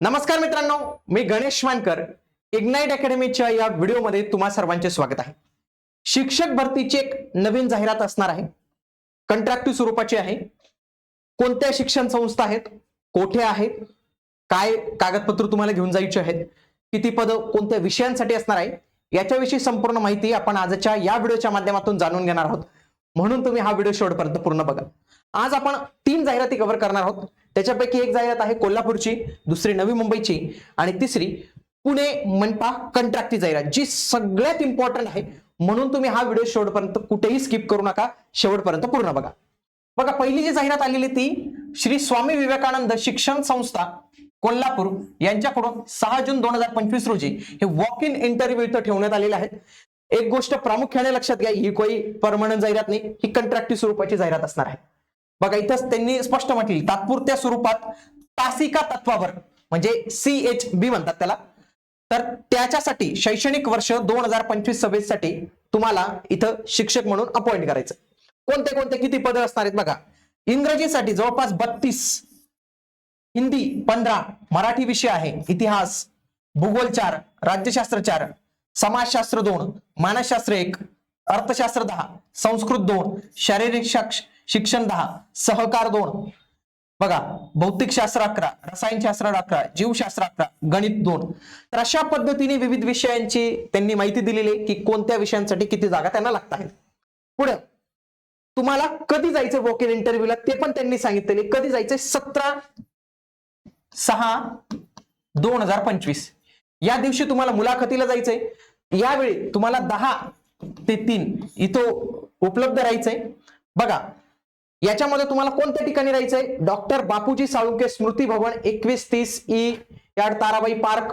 नमस्कार मित्रांनो मी गणेश मानकर इग्नाइट अकॅडमीच्या या व्हिडिओमध्ये तुम्हा सर्वांचे स्वागत आहे. शिक्षक भरतीची एक नवीन जाहिरात असणार आहे. कंट्रॅक्टिव्ह स्वरूपाची आहे. कोणत्या शिक्षण संस्था आहेत? कोठे आहेत? काय कागदपत्र तुम्हाला घेऊन जायचे आहेत? किती पदं कोणत्या विषयांसाठी असणार आहे? याच्याविषयी संपूर्ण माहिती आपण आजच्या या व्हिडिओच्या माध्यमातून जाणून घेणार आहोत. म्हणून तुम्ही हा व्हिडिओ शेवटपर्यंत पूर्ण बघा. आज आपण तीन जाहिराती कव्हर करणार आहोत. त्याच्यापैकी एक जाहिरात आहे कोल्हापूरची दुसरी नवी मुंबईची आणि तिसरी पुणे मनपा कंट्रॅक्टची जाहिरात जी सगळ्यात इम्पॉर्टंट आहे. म्हणून तुम्ही हा व्हिडिओ शेवटपर्यंत कुठेही स्किप करू नका. शेवटपर्यंत पूर्ण बघा. बघा पहिली जी जाहिरात आलेली ती श्री स्वामी विवेकानंद शिक्षण संस्था कोल्हापूर यांच्याकडून सहा जून दोन हजार पंचवीस रोजी हे वॉक इन इंटरव्ह्यू इथं ठेवण्यात आलेले आहेत. एक गोष्ट प्रामुख्याने लक्षात घ्या ही कोई परमनंट जाहिरात नाही ही कंट्रॅक्टिव्ह स्वरूपाची जाहिरात असणार आहे. बघा इथंच त्यांनी स्पष्ट म्हटले तात्पुरत्या स्वरूपात तासिका तत्वावर म्हणजे सी एच बी म्हणतात त्याला. तर त्याच्यासाठी शैक्षणिक वर्ष दोन हजार पंचवीस सव्वीससाठी तुम्हाला इथं शिक्षक म्हणून अपॉइंट करायचं. कोणते कोणते किती पद असणार आहेत बघा. इंग्रजीसाठी जवळपास बत्तीस हिंदी पंधरा मराठी विषय आहे इतिहास भूगोल चार राज्यशास्त्र चार समाजशास्त्र दोन मानसशास्त्र एक अर्थशास्त्र दहा संस्कृत दोन शारीरिक शाक्ष- शिक्षण दहा सहकार दोन. बघा भौतिकशास्त्र अकरा रसायनशास्त्र अकरा जीवशास्त्र अकरा गणित दोन. तर अशा पद्धतीने विविध विषयांची त्यांनी माहिती दिलेली आहे की कोणत्या विषयांसाठी किती जागा त्यांना लागत आहेत. पुढे तुम्हाला कधी जायचं वॉक इन इंटरव्ह्यूला ते पण त्यांनी सांगितलेले कधी जायचंय? सतरा सहा दोन हजार पंचवीस. या दिवशी तुम्हाला मुलाखतीला जायचंय. यावेळी तुम्हाला दहा ते तीन इथं उपलब्ध राहायचंय. बघा याच्यामध्ये तुम्हाला कोणत्या ठिकाणी राहायचंय? डॉक्टर बापूजी साळुंके स्मृती भवन एकवीस तीस E yard Tarabai park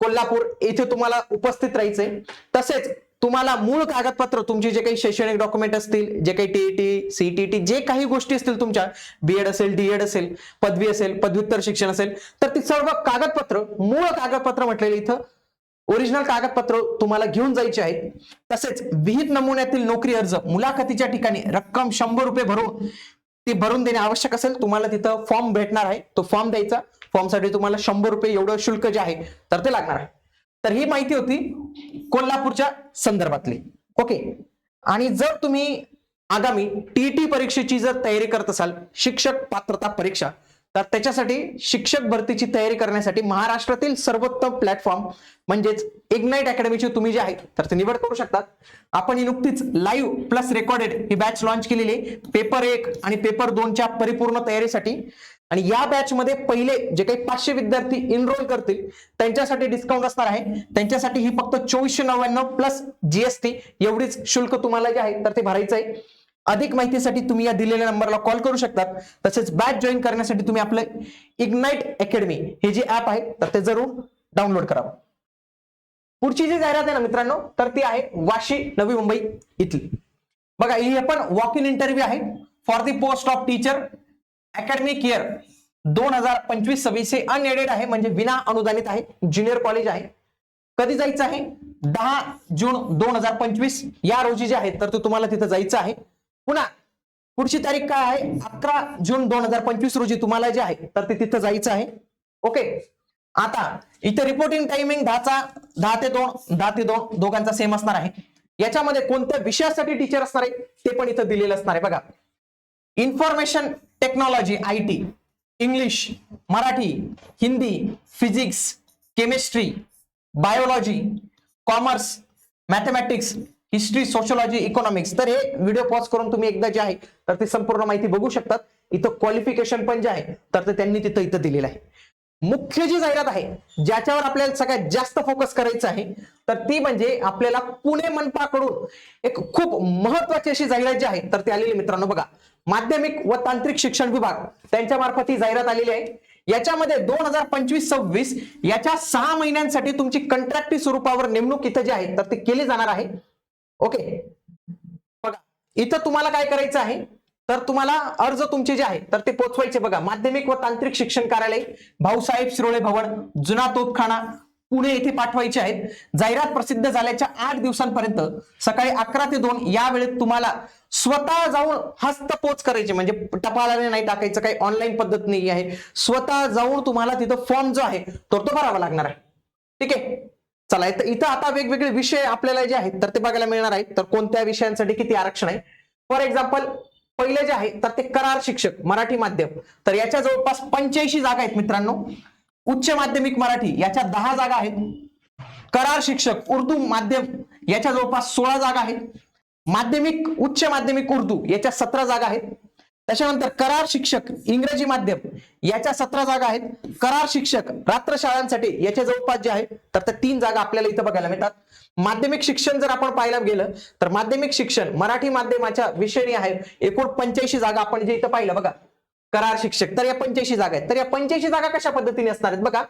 Kolhapur येथे तुम्हाला उपस्थित राहायचंय. तसेच तुम्हाला मूळ कागदपत्र तुमचे जे काही शैक्षणिक डॉक्युमेंट असतील जे काही टीईटी सीटीटी जे काही गोष्टी असतील तुमच्या बीएड असेल डीएड असेल पदवी असेल पदव्युत्तर शिक्षण असेल तर ती सर्व कागदपत्र मूळ कागदपत्र म्हटलेले इथं ओरिजिनल कागदपत्र तुम्हाला घेऊन जायचे आहेत. तसेच विहित नमुन्यातील नोकरी अर्ज मुलाखतीच्या ठिकाणी रक्कम शंभर रुपये भरून ती भरून देणे आवश्यक असेल तुम्हाला तिथं फॉर्म भेटणार आहे. तो फॉर्म द्यायचा. फॉर्मसाठी तुम्हाला शंभर रुपये एवढं शुल्क जे आहे तर ते लागणार आहे. तर ही माहिती होती कोल्हापूरच्या संदर्भातली. ओके आणि जर तुम्ही आगामी टीईटी परीक्षेची जर तयारी करत असाल शिक्षक पात्रता परीक्षा तर त्याच्यासाठी शिक्षक भरतीची तयारी करण्यासाठी महाराष्ट्रातील सर्वोत्तम प्लॅटफॉर्म म्हणजेच इग्नाइट अकॅडमीची तुम्ही जे आहेत तर ते निवड करू शकतात. आपण ही नुकतीच लाईव्ह प्लस रेकॉर्डेड ही बॅच लॉन्च केलेली आहे. पेपर एक आणि पेपर दोनच्या परिपूर्ण तयारीसाठी. आणि या बॅच मध्ये पहिले जे काही पाचशे विद्यार्थी इनरोल करतील त्यांच्यासाठी डिस्काउंट असणार आहे. त्यांच्यासाठी ही फक्त चोवीसशे नव्याण्णव प्लस जीएसटी एवढीच शुल्क तुम्हाला जे आहे तर ते भरायचं आहे. अधिक माहितीसाठी तुम्ही या दिलेल्या नंबरला कॉल करू शकतात. तसेच बॅच जॉईन करण्यासाठी तुम्ही आपलं इग्नाइट अकॅडमी हे जे ऍप आहे तर ते जरूर डाउनलोड करावं. पुढची जी जाहिरात आहे ना मित्रांनो तर ती आहे वाशी नवी मुंबई इथली. बघा ही पण वॉक इन इंटरव्ह्यू आहे. For the post of teacher academic year दोन हजार पंचवीस सव्वीस हे अनएडेड आहे म्हणजे विना अनुदानित आहे ज्युनियर कॉलेज आहे. कधी जायचं आहे? दहा जून दोन हजार पंचवीस या रोजी जे आहे तर ते तुम्हाला तिथं जायचं आहे. पुन्हा पुढची तारीख काय आहे? अकरा जून दोन हजार पंचवीस रोजी तुम्हाला जे आहे तर ते तिथं जायचं आहे. ओके? आता इथे रिपोर्टिंग टायमिंग दहाचा दहा ते दोन दहा ते दोन दोघांचा सेम असणार आहे. याच्यामध्ये कोणत्या विषयासाठी टीचर असणार आहे ते पण इथं दिलेलं असणार आहे. बघा information technology I T English Marathi Hindi physics chemistry biology commerce mathematics history sociology economics तर हे व्हिडिओ पॉज करून तुम्ही एकदा जे आहे तर ती संपूर्ण माहिती बघू शकतात. इथं क्वालिफिकेशन पण जे आहे तर ते त्यांनी तिथं इथं दिलेलं आहे. मुख्य जी जाहिरात आहे ज्याच्यावर आपल्याला सगळ्यात जास्त फोकस करायचं आहे तर ती म्हणजे आपल्याला पुणे मनपाकडून एक खूप महत्वाची अशी जाहिरात जी आहे तर ती आलेली मित्रांनो बघा. माध्यमिक व तांत्रिक शिक्षण विभाग त्यांच्या मार्फत ही जाहिरात आलेली आहे. याच्यामध्ये दोन हजार पंचवीस सव्वीस याच्या सहा महिन्यांसाठी तुमची कंत्राटी स्वरूपावर नेमणूक इथं जी आहे तर ती केली जाणार आहे. ओके. बघा इथं तुम्हाला काय करायचं आहे? तर तुम्हाला अर्ज तुमचे जे आहे तर ते पोचवायचे बघा. माध्यमिक व तांत्रिक शिक्षण कार्यालय भाऊसाहेब शिरोळे भवन जुना तोपखाना पुणे येथे पाठवायचे आहेत. जाहिरात प्रसिद्ध झाल्याच्या आठ दिवसांपर्यंत सकाळी अकरा ते दोन या वेळेत तुम्हाला स्वतः जाऊन हस्तपोच करायचे. म्हणजे टपालाने नाही टाकायचं काही ऑनलाईन पद्धत नाही आहे स्वतः जाऊन तुम्हाला तिथं फॉर्म जो आहे तो तो भरावा लागणार आहे. ठीक आहे? चला इथं इथं आता वेगवेगळे विषय आपल्याला जे आहेत तर ते बघायला मिळणार आहेत. तर कोणत्या विषयांसाठी किती आरक्षण आहे? फॉर एक्झाम्पल पहिले जे आहे तर ते करार शिक्षक मराठी माध्यम. तर याच्या जवळपास पंच्याऐंशी जागा आहेत मित्रांनो. उच्च माध्यमिक मराठी याच्या दहा जागा आहेत. करार शिक्षक उर्दू माध्यम याच्या जवळपास सोळा जागा आहेत. माध्यमिक उच्च माध्यमिक उर्दू याच्या सतरा जागा आहेत. त्याच्यानंतर करार शिक्षक इंग्रजी माध्यम याच्या सतरा जागा आहेत. करार शिक्षक रात्र शाळांसाठी याच्या जवळपास जे आहेत तर त्या तीन जागा आपल्याला इथं बघायला मिळतात. माध्यमिक शिक्षण जर आपण पाहायला गेलं तर माध्यमिक शिक्षण मराठी माध्यमाच्या विषयी आहे. एकूण पंच्याऐंशी जागा आपण जे इथं पाहिलं बघा. करार शिक्षक. तर या पंच्याऐंशी जागा आहेत. तर या पंच्याऐंशी जागा कशा पद्धतीने असणार आहेत? बघा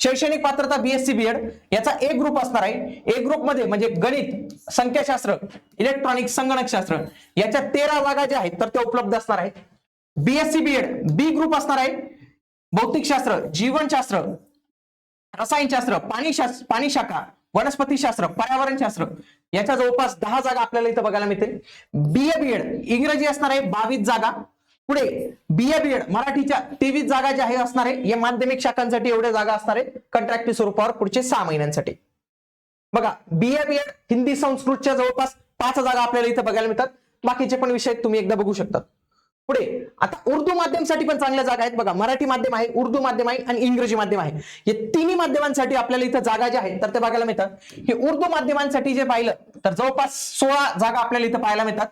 शैक्षणिक पात्रता बीएससी बीएड याचा एक ग्रुप असणार आहे. एक ग्रुपमध्ये म्हणजे गणित संख्याशास्त्र इलेक्ट्रॉनिक संगणकशास्त्र याच्या तेरा जागा ज्या आहेत तर त्या उपलब्ध असणार आहेत. बीएससी बीएड बी ग्रुप असणार आहे. भौतिकशास्त्र जीवनशास्त्र रसायनशास्त्र पाणीशास्त्र पाणी शाखा वनस्पतीशास्त्र पर्यावरणशास्त्र याच्या जवळपास दहा जागा आपल्याला इथं बघायला मिळतील. बीए बीएड इंग्रजी असणार आहे बावीस जागा. पुढे बीए बीएड मराठीच्या तेवीस जागा ज्या आहे असणार आहे या माध्यमिक शाखांसाठी एवढ्या जागा असणार आहे कंट्रॅक्टिव्ह स्वरूपावर पुढचे सहा महिन्यांसाठी. बघा बीए बीएड हिंदी संस्कृतच्या जवळपास पाच जागा आपल्याला इथं बघायला मिळतात. बाकीचे पण विषय तुम्ही एकदा बघू शकता. पुढे आता उर्दू माध्यमसाठी पण चांगल्या जागा आहेत. बघा मराठी माध्यम आहे उर्दू माध्यम आहे आणि इंग्रजी माध्यम आहे. या तिन्ही माध्यमांसाठी आपल्याला इथं जागा ज्या आहेत तर ते बघायला मिळतात. हे उर्दू माध्यमांसाठी जे पाहिलं तर जवळपास सोळा जागा आपल्याला इथं पाहायला मिळतात.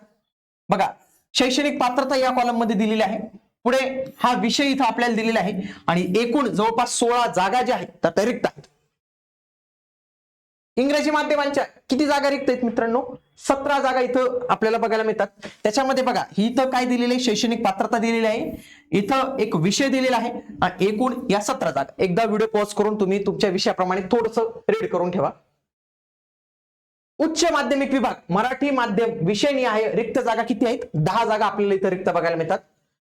बघा शैक्षणिक पात्रता या कॉलममध्ये दिलेली आहे. पुढे हा विषय इथं आपल्याला दिलेला आहे. आणि एकूण जवळपास सोळा जागा ज्या आहेत त्या रिक्त आहेत. इंग्रजी माध्यमांच्या किती जागा रिक्त आहेत मित्रांनो? सतरा जागा इथं आपल्याला बघायला मिळतात. त्याच्यामध्ये बघा ही इथं काय दिलेली आहे? शैक्षणिक पात्रता दिलेली आहे. इथं एक विषय दिलेला आहे. आणि एकूण या सतरा जागा. एकदा व्हिडिओ पॉज करून तुम्ही तुमच्या विषयाप्रमाणे थोडस रीड करून ठेवा. उच्च माध्यमिक विभाग मराठी माध्यम विषयनी आहे रिक्त जागा किती आहेत? दहा जागा आपल्याला इथं रिक्त बघायला मिळतात.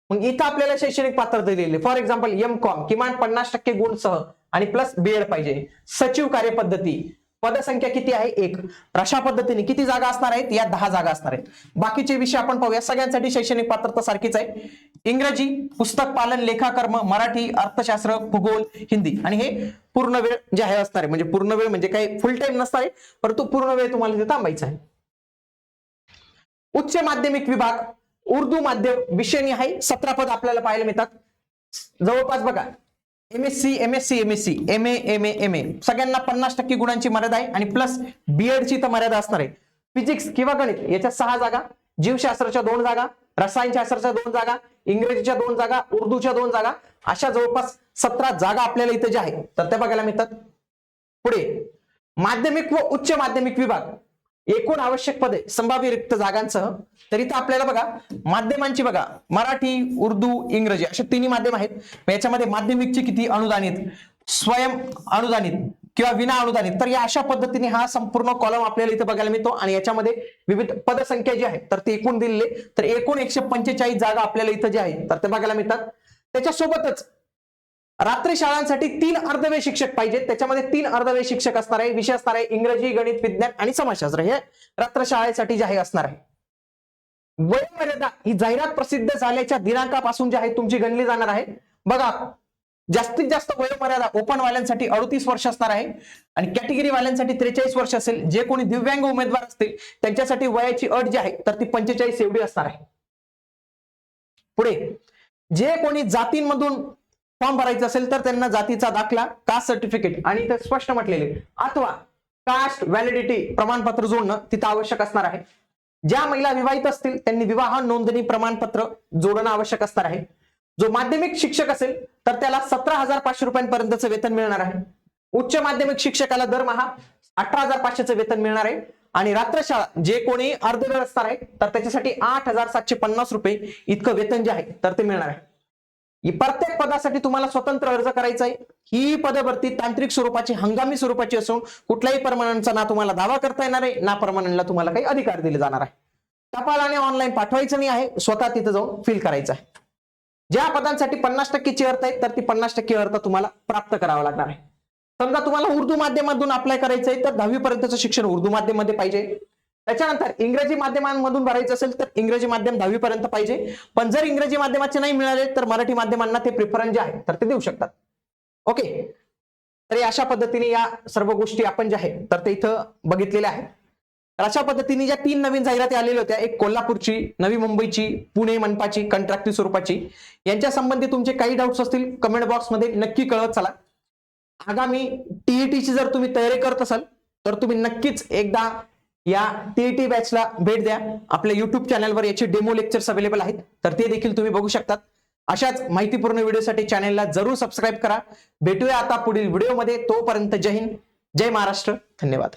मग इथं आपल्याला शैक्षणिक पात्रता दिलेली. फॉर एक्झाम्पल एम कॉम किमान पन्नास टक्के गुण सह आणि प्लस बीएड पाहिजे. सचिव कार्यपद्धती. पदसंख्या किती आहे? एक. अशा पद्धतीने किती जागा असणार आहेत? या दहा जागा असणार आहेत. बाकीचे विषय आपण पाहूया. सगळ्यांसाठी शैक्षणिक पात्रता सारखीच आहे. इंग्रजी पुस्तक पालन लेखाकर्म मराठी अर्थशास्त्र भूगोल हिंदी. आणि हे पूर्ण वेळ जे आहे असणार आहे म्हणजे पूर्ण वेळ म्हणजे काही फुल टाइम नसणार आहे परंतु पूर्ण वेळ तुम्हाला ते थांबायचं आहे. उच्च माध्यमिक विभाग उर्दू माध्यम विषयनी आहे सतरा पद आपल्याला पाहायला मिळतात. जवळपास बघा M S C M S C M S C M A M A M A सगळ्यांना पन्नास टक्के गुणांची मर्यादा आहे आणि प्लस बीएडची तर मर्यादा असणार आहे. फिजिक्स किंवा गणित याच्या सहा जागा जीवशास्त्राच्या दोन जागा रसायनशास्त्राच्या दोन जागा इंग्रजीच्या दोन जागा उर्दूच्या दोन जागा अशा जवळपास सतरा जागा आपल्याला इथे ज्या आहेत. तर त्या बघायला मिळतात. पुढे माध्यमिक व उच्च माध्यमिक विभाग. एकूण आवश्यक पदे संभाव्य रिक्त जागांसह. तर इथं आपल्याला बघा माध्यमांची बघा मराठी उर्दू इंग्रजी असे तिन्ही माध्यम आहेत. मग याच्यामध्ये माध्यमिकची किती अनुदानित? स्वयं अनुदानित. किंवा विना अनुदानित. तर या अशा पद्धतीने हा संपूर्ण कॉलम आपल्याला इथे बघायला मिळतो आणि याच्यामध्ये विविध पदसंख्या जी आहे तर ते एकूण दिलेले तर एकूण एकशे पंचेचाळीस जागा आपल्याला इथं जे आहे तर ते बघायला मिळतात. त्याच्यासोबतच रात्री शाळांसाठी तीन अर्धवे शिक्षक पाहिजेत. त्याच्यामध्ये तीन अर्धवे शिक्षक असणार आहे विषय असणार आहे इंग्रजी गणित विज्ञान आणि समाजशास्त्र. हे रात्र शाळेसाठी जे आहे असणार आहे. वयोमर्यादा ही जाहिरात प्रसिद्ध झाल्याच्या दिनांकापासून जी आहे तुमची गणली जाणार आहे. बघा जास्तीत जास्त वयोमर्यादा ओपन वाल्यांसाठी अडतीस वर्ष असणार आहे. आणि कॅटेगरी वाल्यांसाठी त्रेचाळीस वर्ष असेल. जे कोणी दिव्यांग उमेदवार असतील त्यांच्यासाठी वयाची अट जी आहे तर ती पंचेचाळीस एवढी असणार आहे. पुढे जे कोणी जातींमधून फॉर्म भरायचा असेल तर त्यांना जातीचा दाखला कास्ट सर्टिफिकेट आणि ते स्पष्ट म्हटलेले अथवा कास्ट व्हॅलिडिटी प्रमाणपत्र जोडणं तिथं आवश्यक असणार आहे. ज्या महिला विवाहित असतील त्यांनी विवाह नोंदणी प्रमाणपत्र जोडणं आवश्यक असणार आहे. जो माध्यमिक शिक्षक असेल तर त्याला सतरा हजार पाचशे रुपयांपर्यंतचं वेतन मिळणार आहे. उच्च माध्यमिक शिक्षकाला दरमहा अठरा हजार पाचशेचं वेतन मिळणार आहे. आणि रात्रशाळा जे कोणी अर्धवेळ असणार आहे तर त्याच्यासाठी आठ हजार सातशे पन्नास रुपये इतकं वेतन जे आहे तर ते मिळणार आहे. प्रत्येक पदासाठी तुम्हाला स्वतंत्र अर्ज करायचा आहे. ही पदभरती तांत्रिक स्वरूपाची हंगामी स्वरूपाची असून कुठल्याही परमानंटचा ना तुम्हाला दावा करता येणार आहे ना परमानंटला तुम्हाला काही अधिकार दिले जाणार आहे. टपालाने ऑनलाईन पाठवायचं नाही आहे स्वतः तिथं जाऊन फिल करायचं आहे. ज्या पदांसाठी पन्नास टक्केची अर्थ आहे तर ती पन्नास टक्के अर्थ तुम्हाला प्राप्त करावा लागणार आहे. समजा तुम्हाला उर्दू माध्यमातून अप्लाय करायचं आहे तर दहावी पर्यंतचं शिक्षण उर्दू माध्यमामध्ये पाहिजे. त्याच्यानंतर इंग्रजी माध्यमांमधून भरायचं असेल तर इंग्रजी माध्यम दहावी पर्यंत पाहिजे. पण जर इंग्रजी माध्यमाचे नाही मिळाले तर मराठी माध्यमांना ते प्रिफरन्स जे आहे तर ते देऊ शकतात. ओके तर अशा पद्धतीने या सर्व गोष्टी आपण ज्या आहेत तर ते इथं बघितलेल्या आहेत. तर अशा पद्धतीने ज्या तीन नवीन जाहिराती आलेल्या होत्या एक कोल्हापूरची नवी मुंबईची पुणे मनपाची कंट्रॅक्टिव्ह स्वरूपाची यांच्या संबंधी तुमचे काही डाऊट्स असतील कमेंट बॉक्समध्ये नक्की कळवत चला. आगामी टीईटीची जर तुम्ही तयारी करत असाल तर तुम्ही नक्कीच एकदा या टीईटी बॅचला भेट द्या. आपल्या युट्यूब चॅनलवर याचे डेमो लेक्चर्स अवेलेबल आहेत तर ते देखील तुम्ही बघू शकतात. अशाच माहितीपूर्ण व्हिडिओसाठी चॅनलला जरूर सबस्क्राईब करा. भेटूया आता पुढील व्हिडिओमध्ये तोपर्यंत जय हिंद जय महाराष्ट्र. धन्यवाद.